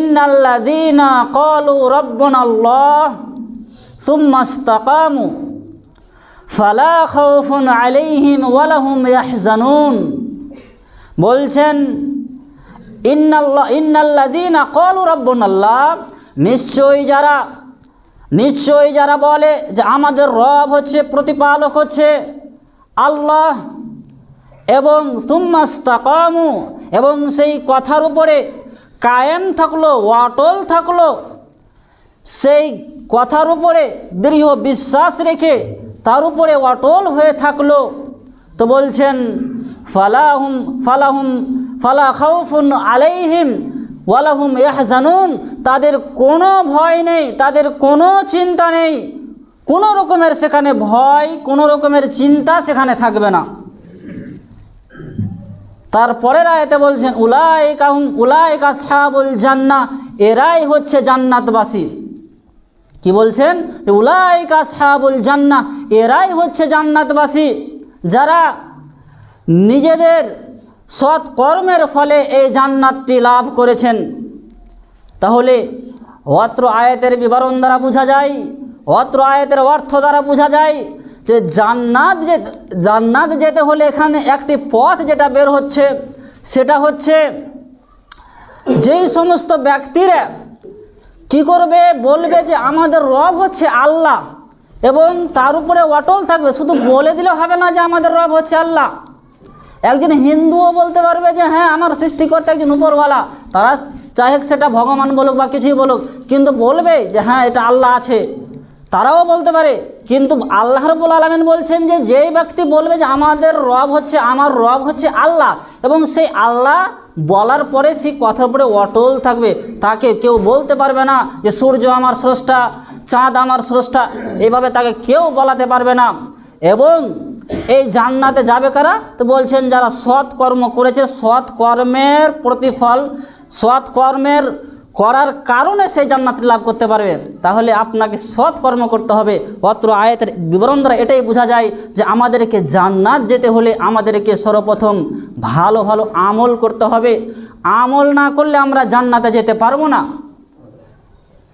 ইন্নাল্লাযীনা ক্বালু রাব্বুনাল্লাহ সুম্মা ইসতাকামু, ফালা খাউফুন আলাইহিম ওয়া লাহুম ইয়াহজানুন। বলছেন ইন্নাল্লাহ ইন্নাল্লাযীনা ক্বালু রাব্বুনাল্লাহ, নিশ্চয়ই যারা নিশ্চয়ই যারা বলে যে আমাদের রব হচ্ছে প্রতিপালক হচ্ছে আল্লাহ এবং সুম্মাস্তাকামু এবং সেই কথার উপরে কায়েম থাকল, অটল থাকল। সেই কথার উপরে দৃঢ় বিশ্বাস রেখে তার উপরে অটল হয়ে থাকল। তো বলছেন, ফালাহুম ফালাহুম, ফালা খাউফুন আলাইহিম ওয়ালাহুম ইয়াহজানুন তাদের কোনো ভয় নেই, তাদের কোনো চিন্তা নেই। কোনো রকমের সেখানে ভয়, কোনো রকমের চিন্তা সেখানে থাকবে না। তারপরের আয়তে বলছেন, উলাইকা হুম, উলাইকা সাহাবুল জান্না, এরাই হচ্ছে জান্নাতবাসী। কি বলছেন? উলাইকা সাহাবুল জান্না, এরাই হচ্ছে জান্নাতবাসী। যারা নিজেদের সৎ কর্মের ফলে এই জান্নাতটি লাভ করেছেন। তাহলে অত্র আয়াতের বিবরণ দ্বারা বোঝা যায়, অত্র আয়াতের অর্থ দ্বারা বোঝা যায় যে জান্নাত যে, জান্নাত যেতে হলে এখানে একটি পথ যেটা বের হচ্ছে, সেটা হচ্ছে যেই সমস্ত ব্যক্তিরা কি করবে, বলবে যে আমাদের রব হচ্ছে আল্লাহ এবং তার উপরে অটল থাকবে। শুধু বলে দিলে হবে না যে আমাদের রব হচ্ছে আল্লাহ। একজন হিন্দুও বলতে পারবে যে হ্যাঁ আমার সৃষ্টিকর্তা একজন উপরওয়ালা। তারা চাহে সেটা ভগবান বলুক বা কিছুই বলুক। কিন্তু বলবে যে হ্যাঁ এটা আল্লাহ আছে। তারাও বলতে পারে। কিন্তু আল্লাহ রবুল আলমিন বলছেন যে, যেই ব্যক্তি বলবে যে, আমাদের রব হচ্ছে, আমার রব হচ্ছে আল্লাহ, এবং সেই আল্লাহ বলার পরে সেই কথার উপরে অটল থাকবে, তাকে কেউ বলতে পারবে না যে, সূর্য আমার স্রষ্টা, চাঁদ আমার স্রষ্টা, এভাবে তাকে কেউ বলাতে পারবে না। এবং এই জান্নাতে যাবে কারা? তো বলছেন, যারা সৎ কর্ম করেছে সৎ কর্মের প্রতিফল সৎ কর্মের করার কারণে সেই জান্নাত লাভ করতে পারবে, তাহলে আপনাকে সৎ কর্ম করতে হবে। অত্র আয়তের বিবরণ দ্বারা এটাই বোঝা যায় যে আমাদেরকে জান্নাত যেতে হলে আমাদেরকে সর্বপ্রথম ভালো ভালো আমল করতে হবে। আমল না করলে আমরা জান্নাতে যেতে পারব না।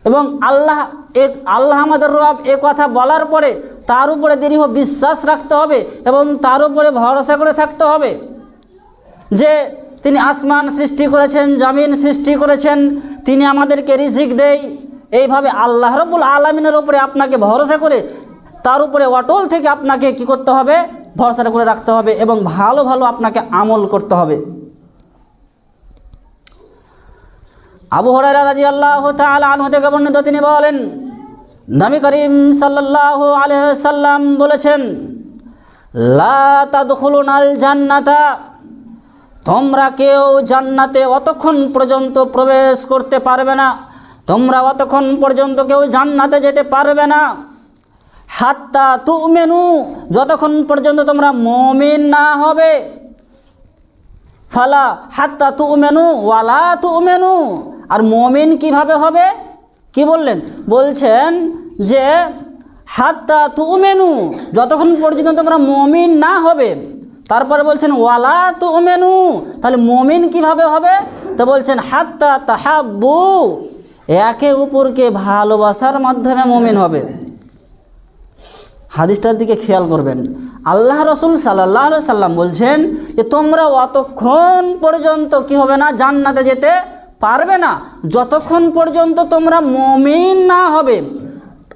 এবং আল্লাহ এক আল্লাহ আমাদের রব এ কথা বলার পরে তার উপরে দৃঢ় বিশ্বাস রাখতে হবে এবং তার উপরে ভরসা করে থাকতে হবে যে তিনি আসমান সৃষ্টি করেছেন, জামিন সৃষ্টি করেছেন, তিনি আমাদেরকে রিজিক দেয়। এইভাবে আল্লাহ রবুল আলমিনের ওপরে আপনাকে ভরসা করে, তার উপরে অটল থেকে আপনাকে কি করতে হবে? ভরসা করে রাখতে হবে এবং ভালো ভালো আপনাকে আমল করতে হবে। আবু হরারা রাজি আল্লাহ আনহু থেকে বর্ণিত তিনি বলেন, নবী করিম সাল্লাহ আলহাম বলেছেন, লা তাদখুলুন আল জান্নাতা তোমরা কেউ জান্নাতে অতক্ষণ পর্যন্ত প্রবেশ করতে পারবে না। তোমরা অতক্ষণ পর্যন্ত কেউ জান্নাতে যেতে পারবে না। হাত্তা তু মেনু যতক্ষণ পর্যন্ত তোমরা মমিন না হবে। ফালা হাত্তা তু মেনু ওয়ালা তু মেনু আর মমিন কীভাবে হবে? কি বললেন? বলছেন যে হাত্তা তু মেনু যতক্ষণ পর্যন্ত তোমরা মমিন না হবে তারপরে বলছেন, ওয়ালা তো মেনু তাহলে মমিন কীভাবে হবে? তো বলছেন, হাত্তা তাহাব্বু। একে উপরকে ভালোবাসার মাধ্যমে মমিন হবে। হাদিসটার দিকে খেয়াল করবেন। আল্লাহ রসুল সাল্লাহ সাল্লাম বলছেন যে, তোমরা অতক্ষণ পর্যন্ত কি হবে না? জান্নাতে যেতে পারবে না। যতক্ষণ পর্যন্ত তোমরা মমিন না হবে।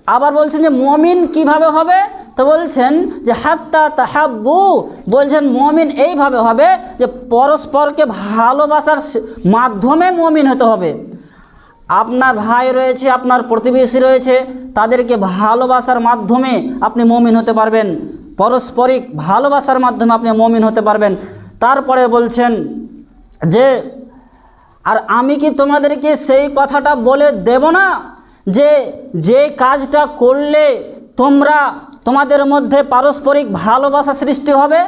আবার বলছেন যে, মমিন কীভাবে হবে? তো বলছেন যে হাত্তা তাহাব্বু, বলছেন মমিন এইভাবে হবে যে পরস্পরকে ভালোবাসার মাধ্যমে মমিন হতে হবে। আপনার ভাই রয়েছে, আপনার প্রতিবেশী রয়েছে, তাদেরকে ভালোবাসার মাধ্যমে আপনি মমিন হতে পারবেন। পারস্পরিক ভালোবাসার মাধ্যমে আপনি মমিন হতে পারবেন। তারপরে বলছেন যে, আর আমি কি তোমাদেরকে সেই কথাটা বলে দেব না যে যে কাজটা করলে তোমরা তোমাদের মধ্যে পারস্পরিক ভালোবাসা সৃষ্টি হবে?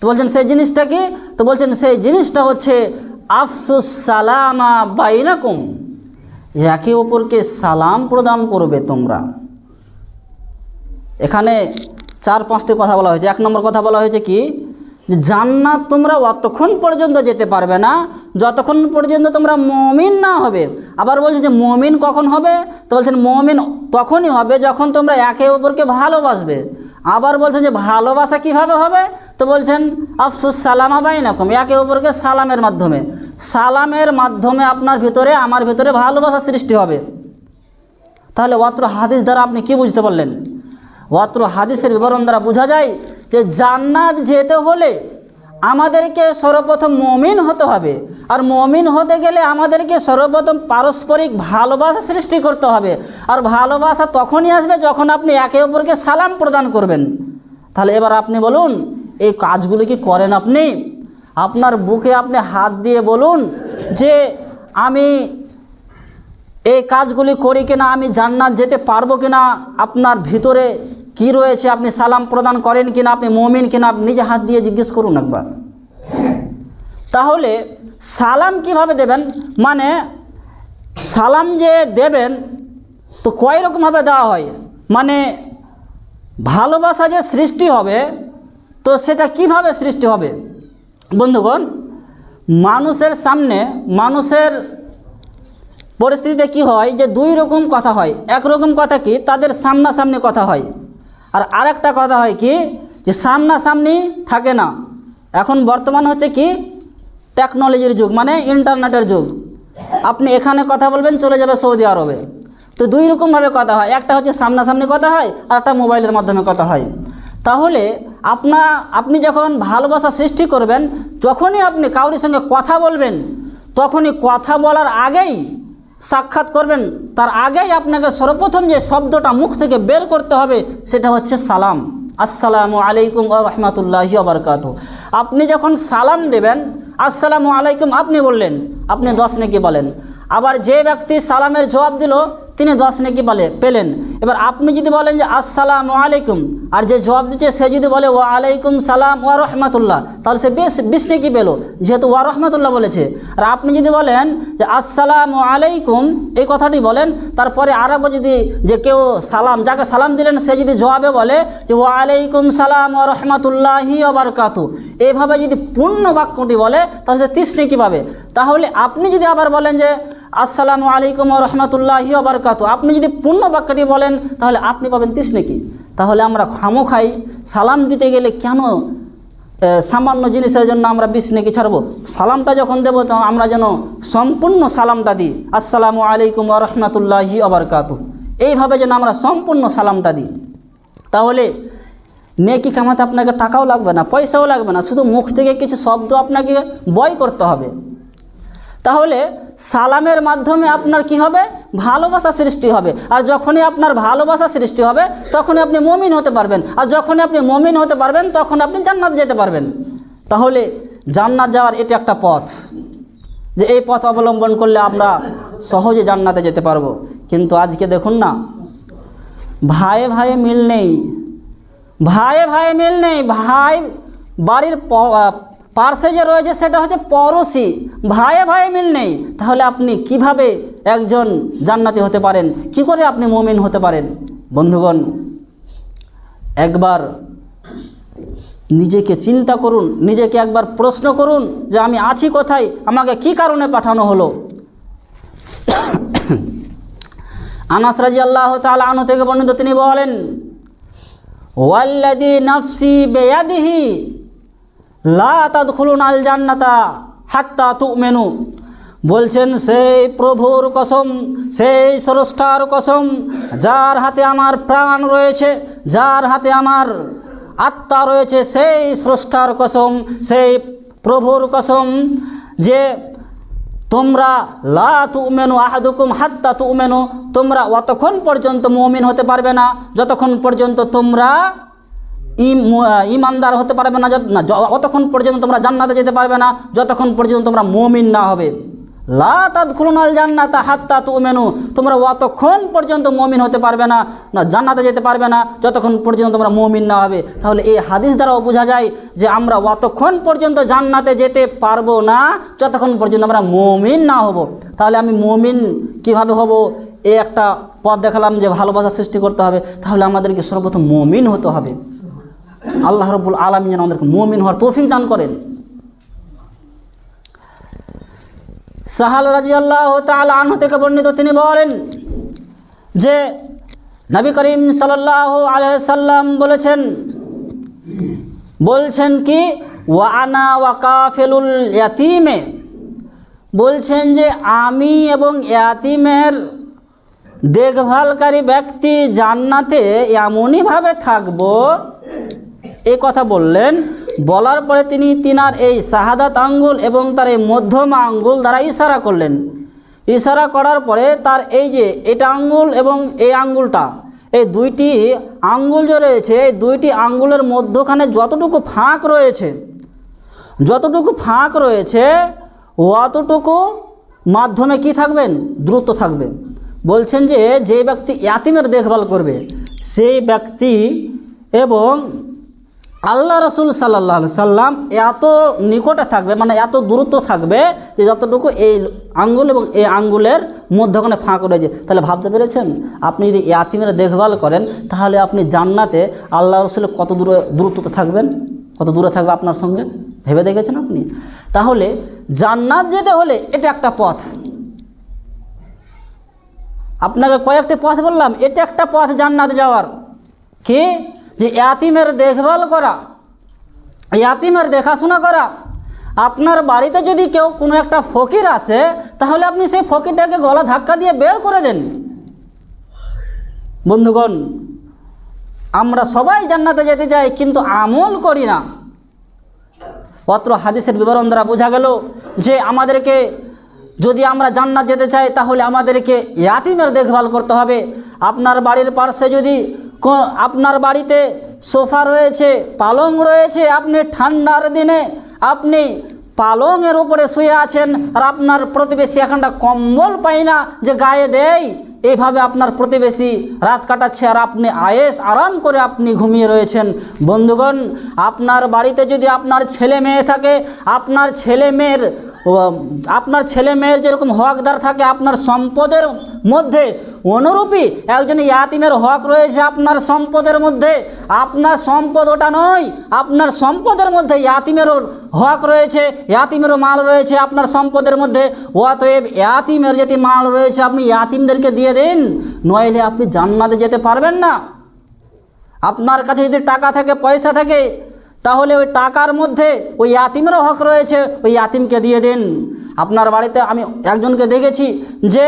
তো বলছেন, সেই জিনিসটা কি? তো বলছেন, সেই জিনিসটা হচ্ছে আফসুস সালামা বাইনাকুম। একে অপরকে সালাম প্রদান করবে তোমরা। এখানে চার পাঁচটি কথা বলা হয়েছে। এক নম্বর কথা বলা হয়েছে কি? যে জান্নাত তোমরা অতক্ষণ পর্যন্ত যেতে পারবে না, যতক্ষণ পর্যন্ত তোমরা মমিন না হবে। আবার বলছে যে মমিন কখন হবে? তো বলছেন মমিন তখনই হবে যখন তোমরা একে অপরকে ভালোবাসবে। আবার বলছেন যে ভালোবাসা কীভাবে হবে? তো বলছেন, আফসুস সালামা বাইনাকুম, একে অপরকে সালামের মাধ্যমে। সালামের মাধ্যমে আপনার ভিতরে, আমার ভিতরে ভালোবাসা সৃষ্টি হবে। তাহলে অত্র হাদিস দ্বারা আপনি কি বুঝতে পারলেন? অত্র হাদিসের বিবরণ দ্বারা বোঝা যায় যে জান্নাত যেতে হলে আমাদেরকে সর্বপ্রথম মমিন হতে হবে। আর মমিন হতে গেলে আমাদেরকে সর্বপ্রথম পারস্পরিক ভালোবাসা সৃষ্টি করতে হবে। আর ভালোবাসা তখনই আসবে যখন আপনি একে অপরকে সালাম প্রদান করবেন। তাহলে এবার আপনি বলুন, এই কাজগুলো কি করেন আপনি? আপনার বুকে আপনি হাত দিয়ে বলুন যে, আমি এই কাজগুলি করি কিনা? আমি জান্নাত যেতে পারব কিনা? আপনার ভিতরে কি রয়েছে? আপনি সালাম প্রদান করেন কিনা? আপনি মমিন কিনা? আপনি নিজে হাত দিয়ে জিজ্ঞেস করুন একবার। তাহলে সালাম কীভাবে দেবেন? মানে সালাম যে দেবেন, তো কয় রকমভাবে দেওয়া হয়? মানে ভালোবাসা যে সৃষ্টি হবে, তো সেটা কীভাবে সৃষ্টি হবে? বন্ধুগণ, মানুষের সামনে, মানুষের পরিস্থিতিতে কি হয়? যে দুই রকম কথা হয়। এক রকম কথা কি? তাদের সামনাসামনি কথা হয়। আর আরেকটা কথা হয় কি, যে সামনাসামনি থাকে না। এখন বর্তমান হচ্ছে কি টেকনোলজির যুগ মানে ইন্টারনেটের যুগ। আপনি এখানে কথা বলবেন, চলে যাবে সৌদি আরবে। তো দুই রকমভাবে কথা হয়। একটা হচ্ছে সামনাসামনি কথা হয়, আর একটা মোবাইলের মাধ্যমে কথা হয়। তাহলে আপনা, আপনি যখন ভালোবাসা সৃষ্টি করবেন, যখনই আপনি কাউরির সঙ্গে কথা বলবেন, তখনই কথা বলার আগেই সাক্ষাৎ করবেন। তার আগেই আপনাকে সর্বপ্রথম যে শব্দটা মুখ থেকে বের করতে হবে, সেটা হচ্ছে সালাম। আসসালামু আলাইকুম রহমতুল্লাহি আবরকাত আপনি যখন সালাম দেবেন, আসসালামু আলাইকুম আপনি বললেন, আপনি দশ নাকি বলেন। আবার যে ব্যক্তি সালামের জবাব দিল তিনি দশ নাকি বলে, পেলেন। এবার আপনি যদি বলেন যে আসসালামু আলাইকুম, আর যে জবাব দিচ্ছে, সে যদি বলে ওয়া আলাইকুম সালাম ওয়া রহমাতুল্লাহ, তাহলে সে বেশ, বিশ নাকি পেল, যেহেতু ওয়া রহমাতুল্লাহ বলেছে। আর আপনি যদি বলেন যে আসসালামু আলাইকুম, এই কথাটি বলেন, তারপরে আরও যদি যে কেউ সালাম, যাকে সালাম দিলেন, সে যদি জবাবে বলে যে ওয়া আলাইকুম সালাম ওয়া রহমাতুল্লাহি ওবরকাতু এইভাবে যদি পূর্ণ বাক্যটি বলে, তাহলে সে তিস নাকি পাবে। তাহলে আপনি যদি আবার বলেন যে আসসালামু আলাইকুম রহমতুল্লাহি আবরকাত আপনি যদি পূর্ণ বাক্যটি বলেন, তাহলে আপনি পাবেন তিস নাকি তাহলে আমরা খামো খাই। সালাম দিতে গেলে কেন সামান্য জিনিসের জন্য আমরা বিষ নাকি ছাড়বো? সালামটা যখন দেবো তখন আমরা যেন সম্পূর্ণ সালামটা দিই। আসসালামু আলাইকুম রহমতুল্লাহি আবরকাত এইভাবে যেন আমরা সম্পূর্ণ সালামটা দিই। তাহলে নেকি কামাতে আপনাকে টাকাও লাগবে না, পয়সাও লাগবে না। শুধু মুখ থেকে কিছু শব্দ আপনাকে বয় করতে হবে। তাহলে সালামের মাধ্যমে আপনার কি হবে? ভালোবাসা সৃষ্টি হবে। আর যখনই আপনার ভালোবাসা সৃষ্টি হবে, তখনই আপনি মমিন হতে পারবেন। আর যখনই আপনি মমিন হতে পারবেন, তখন আপনি জান্নাত যেতে পারবেন। তাহলে জান্নাত যাওয়ার এটি একটা পথ। যে এই পথ অবলম্বন করলে আমরা সহজে জান্নাতে যেতে পারব। কিন্তু আজকে দেখুন না, ভাইয়ে ভাইয়ে মিল নেই। ভাইয়ে ভাইয়ে মিল নেই। ভাই বাড়ির পার্শ্বে যে রয়েছে সেটা হচ্ছে পড়োশি। ভাইয়ে ভাইয়ে মিল নেই। তাহলে আপনি কীভাবে একজন জান্নাতি হতে পারেন? কি করে আপনি মমিন হতে পারেন? বন্ধুগণ, একবার নিজেকে চিন্তা করুন, নিজেকে একবার প্রশ্ন করুন যে আমি আছি কোথায়? আমাকে কি কারণে পাঠানো হলো? আনাস রাজি আল্লাহ তালা আনু থেকে বর্ণিত তিনি বলেন ওয়াল্লাদি নাফসি বেয়াদিহি লা তাদখুলুন আল জান্নাতা হাত্তা তুমেনু। বলছেন, সেই প্রভুর কসম, সেই স্রষ্টার কসম, যার হাতে আমার প্রাণ রয়েছে, যার হাতে আমার আত্মা রয়েছে, সেই স্রষ্টার কসম, সেই প্রভুর কসম যে তোমরা লা তুমেনু আহাদুকুম হাত্তা তুমেনু, তোমরা অতক্ষণ পর্যন্ত মুমিন হতে পারবে না, যতক্ষণ পর্যন্ত তোমরা ইমানদার হতে পারবে না, যত- না অতক্ষণ পর্যন্ত তোমরা জান্নাতে যেতে পারবে না, যতক্ষণ পর্যন্ত তোমরা মমিন না হবে। লা তাদখুলুনাল জান্নাতা হাত্তা তুমেনু, তোমরা অতক্ষণ পর্যন্ত মমিন হতে পারবে না না, জান্নাতে যেতে পারবে না, যতক্ষণ পর্যন্ত তোমরা মমিন না হবে। তাহলে এই হাদিস দ্বারাও বোঝা যায় যে আমরা অতক্ষণ পর্যন্ত জান্নাতে যেতে পারব না, যতক্ষণ পর্যন্ত আমরা মমিন না হব। তাহলে আমি মমিন কীভাবে হব? এই একটা পথ দেখালাম যে ভালোবাসা সৃষ্টি করতে হবে। তাহলে আমাদেরকে সর্বপ্রথম মমিন হতে হবে। আল্লাহ রব্বুল আলম যেন আমাদেরকে মুমিন হওয়ার তৌফিক দান করেন। সাহাল রাজি আল্লাহ তাল আনহু থেকে বর্ণিত তিনি বলেন যে, নবী করিম সাল্লাহ আলহাম বলেছেন, বলছেন কি ওয়ানা ওয়াকাফেলুল ইয়াতিমে। বলছেন যে, আমি এবং ইয়াতিমের দেখভালকারী ব্যক্তি জান্নাতে এমনইভাবে থাকব এই কথা বললেন। বলার পরে তিনি তিনার এই শাহাদাত আঙ্গুল এবং তার এই মধ্যমা আঙ্গুল দ্বারা ইশারা করলেন। ইশারা করার পরে তার এই যে এটা আঙ্গুল এবং এই আঙ্গুলটা, এই দুইটি আঙ্গুল যে রয়েছে, এই দুইটি আঙ্গুলের মধ্যখানে যতটুকু ফাঁক রয়েছে, যতটুকু ফাঁক রয়েছে, অতটুকু মাধ্যমে কি থাকবেন? দ্রুত থাকবেন বলছেন যে যে ব্যক্তি ইয়াতিমের দেখভাল করবে, সেই ব্যক্তি এবং আল্লাহ রসুল সাল্লাহ সাল্লাম এত নিকটে থাকবে মানে এত দূরত্ব থাকবে যে যতটুকু এই আঙ্গুল এবং এই আঙ্গুলের মধ্যখানে ফাঁক রয়েছে। তাহলে ভাবতে পেরেছেন? আপনি যদি ইয়াতিমের দেখভাল করেন, তাহলে আপনি জান্নাতে আল্লাহ রসুলের কত দূরে দূরত্বতে থাকবেন? কত দূরে থাকবে আপনার সঙ্গে? ভেবে দেখেছেন আপনি? তাহলে জান্নাত যেতে হলে এটা একটা পথ। আপনাকে কয়েকটি পথ বললাম, এটা একটা পথ জান্নাত যাওয়ার। কি? যে ইয়াতিমের দেখভাল করা, ইয়াতিমের দেখাশোনা করা, আপনার বাড়িতে যদি কেউ কোনো একটা ফকির আসে, তাহলে আপনি সেই ফকিরটাকে গলা ধাক্কা দিয়ে বের করে দেন। বন্ধুগণ, আমরা সবাই জান্নাতে যেতে চাই কিন্তু আমল করি না। অত্র হাদিসের বিবরণ দ্বারা বোঝা গেল যে আমাদেরকে যদি আমরা জান্নাত যেতে চাই, তাহলে আমাদেরকে ইয়াতিমের দেখভাল করতে হবে। আপনার বাড়ির পার্শ্বে যদি আপনার বাড়িতে সোফা রয়েছে, পালং রয়েছে, আপনি ঠান্ডার দিনে আপনি পালংয়ের উপরে শুয়ে আছেন আর আপনার প্রতিবেশী এখানটা কম্বল পাই না যে গায়ে দেয় এইভাবে আপনার প্রতিবেশী রাত কাটাচ্ছে আর আপনি আয়েস আরাম করে আপনি ঘুমিয়ে রয়েছেন। বন্ধুগণ, আপনার বাড়িতে যদি আপনার ছেলে মেয়ে থাকে, আপনার ছেলে মেয়ের আপনার ছেলে মেয়ের যেরকম হকদার থাকে, আপনার সম্পদের মধ্যে অনুরূপী একজন ইয়াতিমের হক রয়েছে আপনার সম্পদের মধ্যে। আপনার সম্পদ ওটা নয়, আপনার সম্পদের মধ্যে ইয়াতিমেরও হক রয়েছে, ইয়াতিমেরও মাল রয়েছে আপনার সম্পদের মধ্যে। অতএব ইয়াতিমের যেটি মাল রয়েছে আপনি ইয়াতিমদেরকে দিয়ে দিন, নইলে আপনি জান্নাতে যেতে পারবেন না। আপনার কাছে যদি টাকা থাকে, পয়সা থাকে তাহলে ওই টাকার মধ্যে ওই ইয়াতিমেরও হক রয়েছে, ওই ইয়াতিমকে দিয়ে দিন। আপনার বাড়িতে আমি একজনকে দেখেছি যে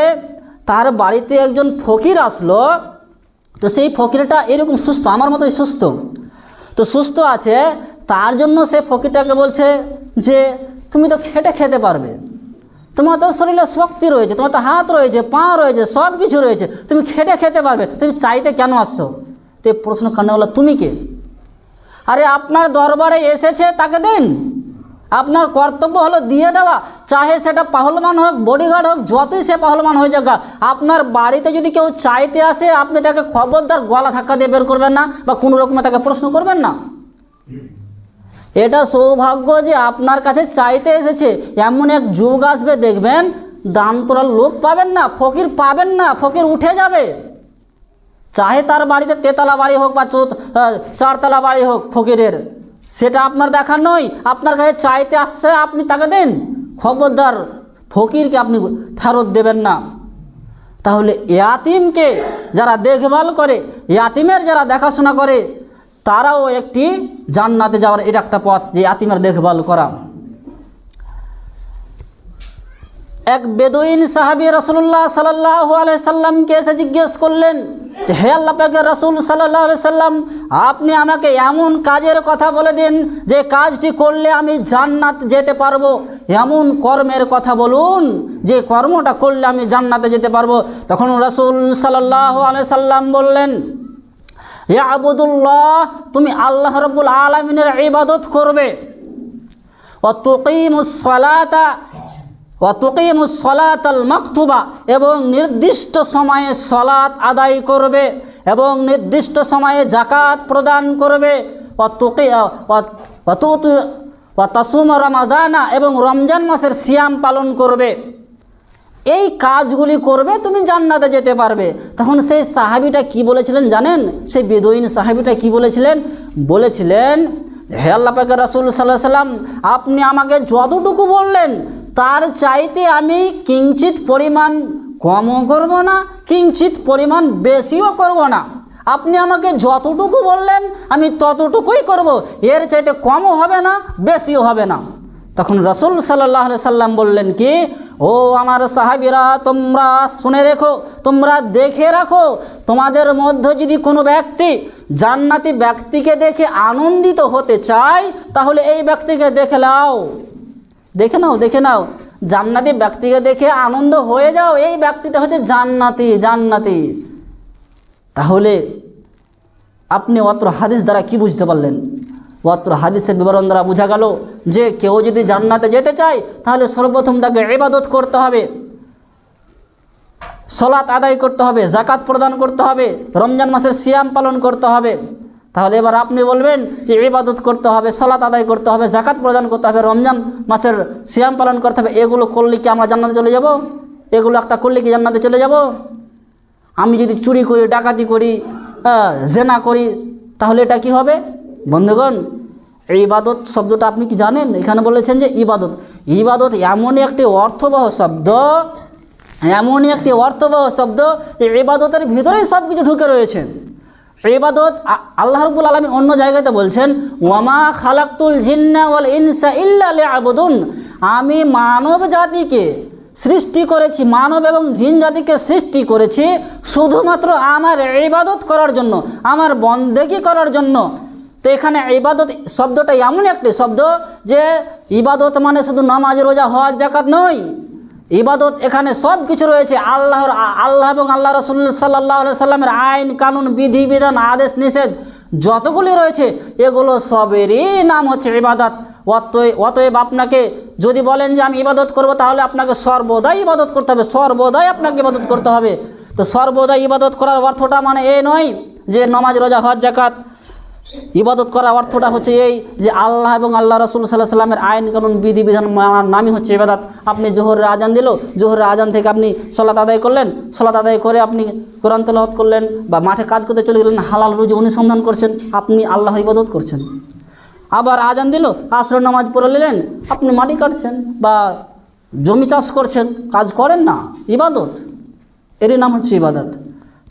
তার বাড়িতে একজন ফকির আসলো, তো সেই ফকিরটা এরকম সুস্থ, আমার মতোই সুস্থ। তো সুস্থ আছে, তার জন্য সে ফকিরটাকে বলছে যে, তুমি তো খেটে খেতে পারবে। তোমার তো শরীরে শক্তি রয়েছে, তোমার তো হাত রয়েছে, পা রয়েছে সব কিছু রয়েছে। তুমি খেটে খেতে পারবে, তুমি চাইতে কেন আসছো? তো এই প্রশ্ন কান্নাওয়ালা তুমি কে? আরে আপনার দরবারে এসেছে, তাকে দিন। আপনার কর্তব্য হলো দিয়ে দেওয়া। চাহে সেটা পাহলমান হোক, বডিগার্ড হোক, যতই সে পাহলমান হয়ে যাক, আপনার বাড়িতে যদি কেউ চাইতে আসে, আপনি তাকে খবরদার গলা ধাক্কা দিয়ে বের করবেন না বা কোনো রকমে তাকে প্রশ্ন করবেন না। এটা সৌভাগ্য যে আপনার কাছে চাইতে এসেছে। এমন এক যুগ আসবে, দেখবেন, দান করার লোক পাবেন না, ফকির পাবেন না, ফকির উঠে যাবে। চাহে তার বাড়িতে তেতলা বাড়ি হোক বা চারতলা বাড়ি হোক ফকিরের সেটা আপনার দেখার নয় আপনার কাছে চাইতে আসছে আপনি তাকে দেন খবরদার ফকিরকে আপনি ফেরত দেবেন না তাহলে ইয়াতিমকে যারা দেখভাল করে ইয়াতিমের যারা দেখাশোনা করে তারাও একটি জান্নাতে যাওয়ার এটা একটা পথ যে ইয়াতিমের দেখভাল করা এক বেদুইন সাহাবি রসুল্লাহ সাল্লাহ সাল্লামকে এসে জিজ্ঞেস করলেন হে আল্লাহ পাকের রসুল সাল্লাহ সাল্লাম, আপনি আমাকে এমন কাজের কথা বলে দিন যে কাজটি করলে আমি জান্নাত যেতে পারব। এমন কর্মের কথা বলুন যে কর্মটা করলে আমি জান্নাতে যেতে পারব। তখন রসুল সাল্লাহ সাল্লাম বললেন, ইয়া আবুদুল্লাহ, তুমি আল্লাহ রব্বুল আলমিনের ইবাদত করবে। ও তুকিমুসলাতা ও তুকিমুসলাতাল মাকতুবা এবং নির্দিষ্ট সময়ে সলাত আদায় করবে, এবং নির্দিষ্ট সময়ে জাকাত প্রদান করবে। তাসুম রমাদানা, এবং রমজান মাসের সিয়াম পালন করবে। এই কাজগুলি করবে, তুমি জান্নাতে যেতে পারবে। তখন সেই সাহাবিটা কি বলেছিলেন জানেন? সেই বেদইন সাহাবিটা কি বলেছিলেন? বলেছিলেন, হে আল্লাহ পাকে রাসুল সাল্লাহ সাল্লাম আপনি আমাকে যতটুকু বললেন তার চাইতে আমি কিঞ্চিত পরিমাণ কমও করব না, কিঞ্চিত পরিমাণ বেশিও করব না। আপনি আমাকে যতটুকু বললেন, আমি ততটুকুই করব। এর চাইতে কমও হবে না, বেশিও হবে না। তখন রসুল সাল্লাহ সাল্লাম বললেন কি, ও আমার সাহাবিরা, তোমরা শুনে রেখো, তোমরা দেখে রাখো, তোমাদের মধ্যে যদি কোনো ব্যক্তি জান্নাতি ব্যক্তিকে দেখে আনন্দিত হতে চায়, তাহলে এই ব্যক্তিকে দেখে নাও। দেখে নাও দেখে নাও। জান্নাতি ব্যক্তিকে দেখে আনন্দ হয়ে যাও। এই ব্যক্তিটা হচ্ছে জান্নাতি জান্নাতি। তাহলে আপনি অত্র হাদিস দ্বারা কি বুঝতে পারলেন? অত্র হাদিসের বিবরণ দ্বারা বোঝা গেল যে কেউ যদি জান্নাতে যেতে চায়, তাহলে সর্বপ্রথম তাকে ইবাদত করতে হবে। সলাৎ আদায় করতে হবে জাকাত প্রদান করতে হবে, রমজান মাসের সিয়াম পালন করতে হবে। তাহলে এবার আপনি বলবেন যে ইবাদত করতে হবে সলাৎ আদায় করতে হবে জাকাত প্রদান করতে হবে, রমজান মাসের সিয়াম পালন করতে হবে, এগুলো করলে কি আমরা জান্নাতে চলে যাব? এগুলো একটা করলে কি জান্নাতে চলে যাব? আমি যদি চুরি করি, ডাকাতি করি জেনা করি, তাহলে এটা কি হবে? বন্ধুগণ, ইবাদত শব্দটা আপনি কি জানেন? এখানে বলেছেন যে ইবাদত। ইবাদত এমনই একটি অর্থবহ শব্দ, এমনই একটি অর্থবহ শব্দ ইবাদতের ভিতরেই সব কিছু ঢুকে রয়েছে। ইবাদত আ- আল্লাহ রব্বুল আলমী অন্য জায়গাতে বলছেন, ওয়ামা খালাক্তুল জিন্না ওয়াল ইনসা ইল্লা আবুদুন আমি মানব জাতিকে সৃষ্টি করেছি, মানব এবং জিন জাতিকে সৃষ্টি করেছি শুধুমাত্র আমার ইবাদত করার জন্য, আমার বন্দেগি করার জন্য। তো এখানে ইবাদত শব্দটা এমন একটি শব্দ যে ইবাদত মানে শুধু নামাজ, রোজা হওয়ার জাকাত নয়। ইবাদত এখানে সব কিছু রয়েছে। আল্লাহর, আল্লাহ এবং আল্লাহ রসুল সাল্লাহ সাল্লামের আইন, কানুন, বিধি, বিধান, আদেশ, নিষেধ যতগুলি রয়েছে, এগুলো সবেরই নাম হচ্ছে ইবাদত। অতএব অতএব আপনাকে যদি বলেন যে আমি ইবাদত করব, তাহলে আপনাকে সর্বদাই ইবাদত করতে হবে। সর্বদাই আপনাকে ইবাদত করতে হবে। তো সর্বদাই ইবাদত করার অর্থটা মানে এ নয় যে নমাজ, রোজা, হজ জাকাত ইবাদত করার অর্থটা হচ্ছে এই যে আল্লাহ এবং আল্লাহ রসুল সাল্লাহ সাল্লামের আইন কানুন, বিধিবিধান মানার নামই হচ্ছে ইবাদত। আপনি জোহরের আজান দিল, জোহরের আজান থেকে আপনি সলাত আদায় করলেন, সলাত আদায় করে আপনি কোরআন তেলাওয়াত করলেন বা মাঠে কাজ করতে চলে গেলেন, হালাল রুজি অনুসন্ধান করছেন, আপনি আল্লাহ ইবাদত করছেন। আবার আজান দিল, আসর নামাজ পড়ে নিলেন, আপনি মাটি কাটছেন বা জমি চাষ করছেন, কাজ করেন না, ইবাদত। এরই নাম হচ্ছে ইবাদত।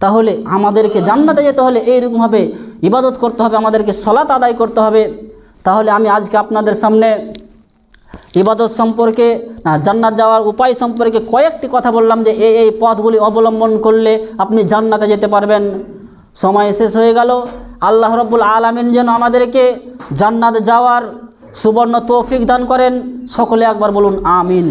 তাহলে আমাদেরকে জান্নাতে যেতে হলে এইরকমভাবে ইবাদত করতে হবে, আমাদেরকে সলাত আদায় করতে হবে। তাহলে আমি আজকে আপনাদের সামনে ইবাদত সম্পর্কে জান্নাত যাওয়ার উপায় সম্পর্কে কয়েকটি কথা বললাম যে এই এই পথগুলি অবলম্বন করলে আপনি জান্নাতে যেতে পারবেন। সময় শেষ হয়ে গেল। আল্লাহ রব্বুল আলমিন যেন আমাদেরকে জান্নাত যাওয়ার সুবর্ণ তৌফিক দান করেন। সকলে একবার বলুন, আমিন।